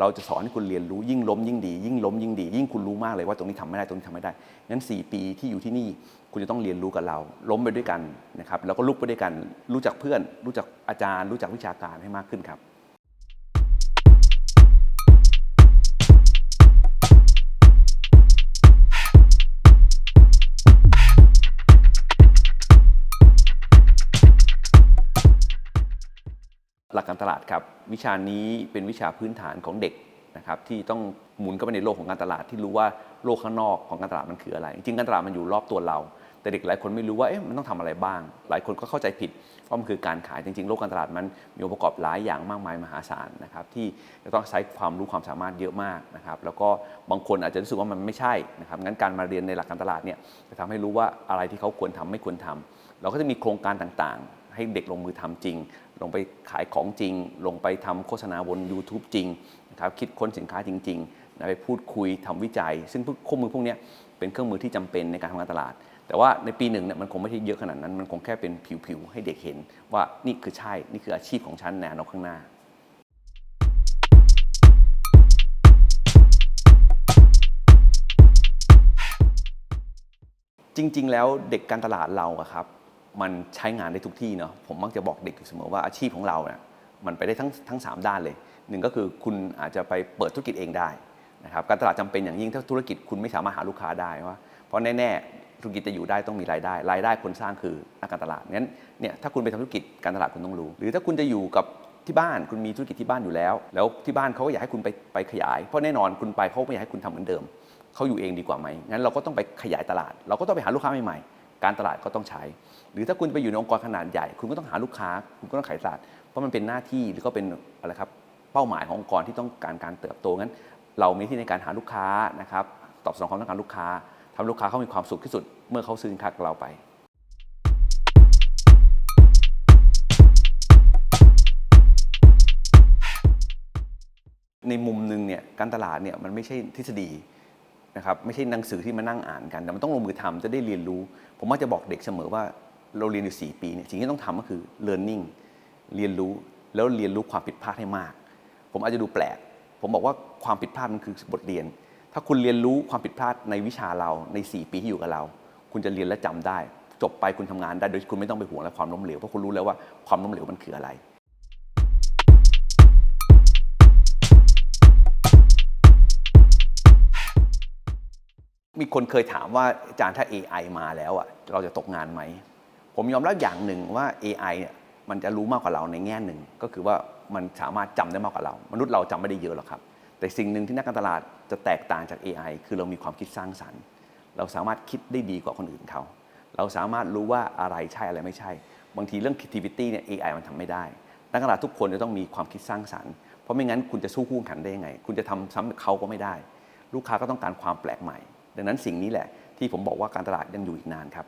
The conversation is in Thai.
เราจะสอนให้คุณเรียนรู้ยิ่งล้มยิ่งดี ยิ่งล้มยิ่งดี ยิ่งคุณรู้มากเลยว่าตรงนี้ทำไม่ได้ตรงนี้ทำไม่ได้งั้น 4 ปีที่อยู่ที่นี่คุณจะต้องเรียนรู้กับเรา ล้มไปด้วยกันนะครับแล้วก็ลุกไปด้วยกัน รู้จักเพื่อน รู้จักอาจารย์ รู้จักวิชาการให้มากขึ้นครับ หลักการตลาดครับวิชานี้เป็นวิชาพื้นฐานของเด็กนะครับที่ต้องหมุนเข้าไปในโลกของการตลาดที่รู้ว่าโลกข้างนอกของการตลาดมันคืออะไร จริงการตลาดมันอยู่รอบตัวเรา แต่เด็กหลายคนไม่รู้ว่าเอ๊ะมันต้องทำอะไรบ้าง หลายคนก็เข้าใจผิดว่ามันคือการขายจริง ๆ โลกการตลาดมันมีองค์ประกอบหลายอย่างมากมายมหาศาลนะครับที่จะต้องใช้ความรู้ความสามารถเยอะมากนะครับแล้วก็บางคนอาจจะรู้สึกว่ามันไม่ใช่นะครับงั้นการมาเรียนในหลักการตลาดเนี่ยจะทำให้รู้ว่าอะไรที่เขาควรทำไม่ควรทำเราก็จะมีโครงการต่างๆ ให้เด็กลงมือทำจริง ลงไปขายของจริง ลงไปทำโฆษณาบน YouTube จริงนะครับคิดค้นสินค้าจริงๆนะไปพูดคุยทำวิจัย ซึ่งเครื่องมือพวกนี้เป็นเครื่องมือที่จำเป็นในการทำงานตลาด แต่ว่าในปีหนึ่งเนี่ยมันคงไม่ใช่เยอะขนาดนั้น มันคงแค่เป็นผิวๆให้เด็กเห็น ว่านี่คือใช่ นี่คืออาชีพของฉันในอนาคตข้างหน้าจริง ๆ แล้วเด็กการตลาดเราอะครับ มันใช้งานได้ทุกที่เนาะผมมักจะบอกเด็กอยู่เสมอว่าอาชีพของเราเนี่ยมันไปได้ทั้งทั้งสามด้านเลยหนึ่งก็คือคุณอาจจะไปเปิดธุรกิจเองได้นะครับการตลาดจำเป็นอย่างยิ่งถ้าธุรกิจคุณไม่สามารถหาลูกค้าได้ว่าเพราะแน่ๆธุรกิจจะอยู่ได้ต้องมีรายได้ รายได้คนสร้างคือนักการตลาดงั้นเนี่ยถ้าคุณไปทำธุรกิจการตลาดคุณต้องรู้ หรือถ้าคุณจะอยู่กับที่บ้านคุณมีธุรกิจที่บ้านอยู่แล้ว แล้วที่บ้านเขาก็อยากให้คุณไปไปขยาย เพราะแน่นอนคุณไปเขาไม่อยากให้คุณทำเหมือนเดิมเขาอยู่เองดีกว่าไหมงั้นเราก็ต้องไปขยายตลาด เราก็ต้องไปหาลูกค้าใหม่ๆ การตลาดก็ต้องใช้ หรือถ้าคุณไปอยู่ในองค์กรขนาดใหญ่ คุณก็ต้องหาลูกค้า คุณก็ต้องขายตลาดเพราะมันเป็นหน้าที่หรือก็เป็นอะไรครับเป้าหมายขององค์กรที่ต้องการการเติบโตงั้น เรามีที่ในการหาลูกค้านะครับตอบสนองความต้องการลูกค้าทำให้ลูกค้าเขามีความสุขที่สุด เมื่อเขาซื้อสินค้ากับเราไปในมุมหนึ่งเนี่ยการตลาดเนี่ยมันไม่ใช่ทฤษฎี นะครับไม่ใช่หนังสือที่มานั่งอ่านกัน แต่มันต้องลงมือทำจะได้เรียนรู้ ผมมักจะบอกเด็กเสมอว่าเราเรียนอยู่ 4 ปีเนี่ยสิ่งที่ต้องทำก็คือ learning เรียนรู้แล้วเรียนรู้ความผิดพลาดให้มาก ผมอาจจะดูแปลก ผมบอกว่าความผิดพลาดมันคือบทเรียน ถ้าคุณเรียนรู้ความผิดพลาดในวิชาเราใน 4 ปีที่อยู่กับเรา คุณจะเรียนและจำได้ จบไปคุณทำงานได้โดยคุณไม่ต้องไปห่วงและความล้มเหลวเพราะคุณรู้แล้วว่าความล้มเหลวมันคืออะไร มีคนเคยถามว่าอาจารย์ถ้า AI มาแล้วอะเราจะตกงานไหม ผมยอมรับอย่างหนึ่งว่า AI เนี่ยมันจะรู้มากกว่าเราในแง่หนึ่ง ก็คือว่ามันสามารถจำได้มากกว่าเรา มนุษย์เราจำไม่ได้เยอะหรอกครับ แต่สิ่งหนึ่งที่นักการตลาดจะแตกต่างจาก AI คือเรามีความคิดสร้างสรรค์ เราสามารถคิดได้ดีกว่าคนอื่นเขา เราสามารถรู้ว่าอะไรใช่อะไรไม่ใช่ บางทีเรื่อง creativity เนี่ย AI มันทำไม่ได้ นักการตลาดทุกคนจะต้องมีความคิดสร้างสรรค์ เพราะไม่งั้นคุณจะสู้คู่แข่งขันได้ยังไง คุณจะทำซ้ำเขาก็ไม่ได้ ลูกค้าก็ต้องการความแปลกใหม่ ดังนั้นสิ่งนี้แหละที่ผมบอกว่าการตลาดยังอยู่อีกนานครับ